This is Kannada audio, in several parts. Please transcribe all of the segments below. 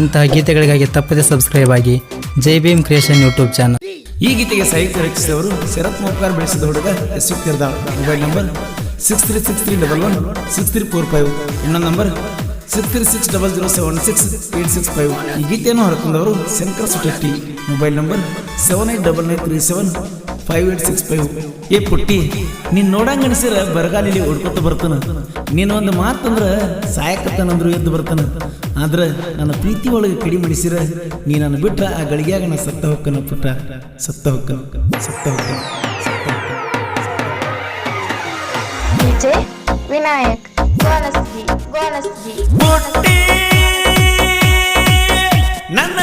ಇಂತಹ ಗೀತೆಗಳಿಗಾಗಿ ತಪ್ಪದೆ ಸಬ್ಸ್ಕ್ರೈಬ್ ಆಗಿ Jai Bhim creation YouTube channel ಈ ಗೀತೆಗೆ ಸಾಹಿತ್ಯ ರಚಿಸಿದವರು ಶರತ್ ಮೋಪ್ಕಾರ್ ಬೆಳೆಸಿದ ಹುಡುಗ Kirdal mobile number six three six three double one six three four five ಇನ್ನೊಂದು number six three six double zero seven six eight six five ಈ ಗೀತೆಯನ್ನು ಹೊರತಂದವರು Shankar Sutetti. Mobile number seven eight double nine three seven five eight six five ಏ ಪುಟ್ಟಿ ನೀನು ನೋಡಂಗ ಅನಿಸಿರ ಬರಗಾಲಿಲಿ ಓಡ್ಕೊತ ಬರ್ತಾನ. ನೀನು ಒಂದು ಮಾತಂದ್ರೆ ಸಾಯಕತ್ತನಂದ್ರು ಎದ್ದು ಬರ್ತಾನ. ಆದ್ರೆ ನನ್ನ ಪ್ರೀತಿ ಒಳಗೆ ಕಡಿಮೆ ಮಾಡಿಸಿರ ನೀ ನನ್ನ ಬಿಟ್ರ ಆ ಗಳಿಗೆಯಾಗ ನಾ ಸತ್ತ ಹೊಕ್ಕನ ಪುಟ್ಟ. ಸತ್ತ ಹೊಕ್ಕನ ಸತ್ತ ಹೊಕ್ಕನ ವಿನಾಯಕ್ ಗೋನಸ್ಗಿ ಗೋನಸ್ಗಿ ನನ್ನ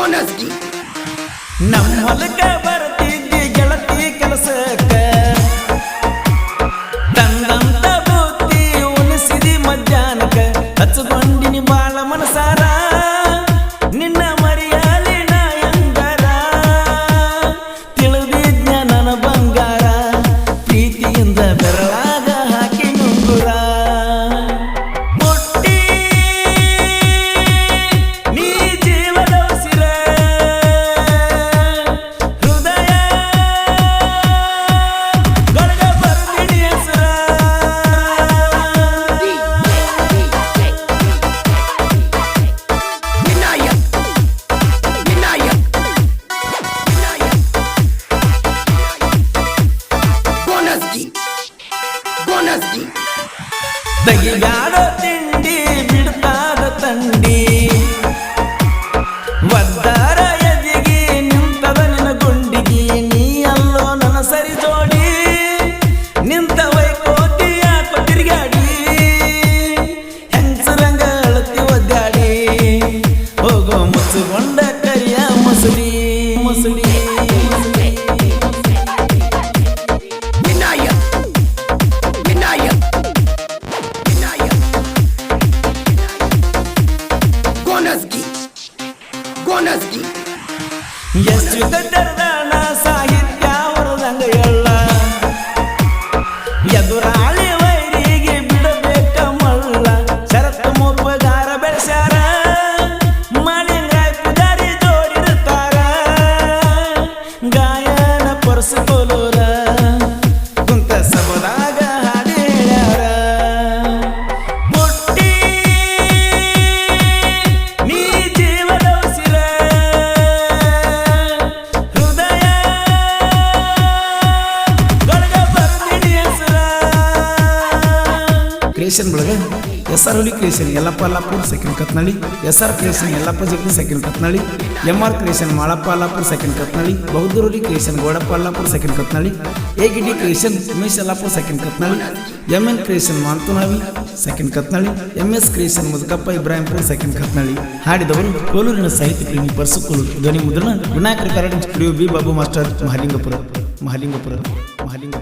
Gonaski. ನಮ್ಮ ಹೊಲಕ್ಕೆ ಬರ್ತಿದ್ದಿ ಗೆಳತಿ ಕೆಲಸಕ್ಕ known as Geeky. The Yada ಸಾಹಿತ್ಯ ಎಳ್ಳ ಕ್ರಿಯೇಷನ್ ಒಳಗೆ S R Huli creation Yallappa, Allapur second Katnalli. S R creation Yallappa Jaggi second Katnalli. M R creation Malappa, Allapur second Katnalli. ಬೌದ್ಧರುಲಿ creation Godappa, Allapur second Katnalli. A Giddi creation Umesh, Allapur second Katnalli. M N creation Manthunavi second Katnalli. M S creation Mudukappa Ibrahimpur second Katnalli. ಹಾಡಿದವರು ಕೋಲೂರಿನ ಸಾಹಿತ್ಯ ಪ್ರೇಮಿ ಪರ್ಸು ಕೋಲೂರು. ಧ್ವನಿ ಮುದ್ರಣ Vinayaka karate studio B Babu master Mahalingapura Mahalingapura Mahalingapura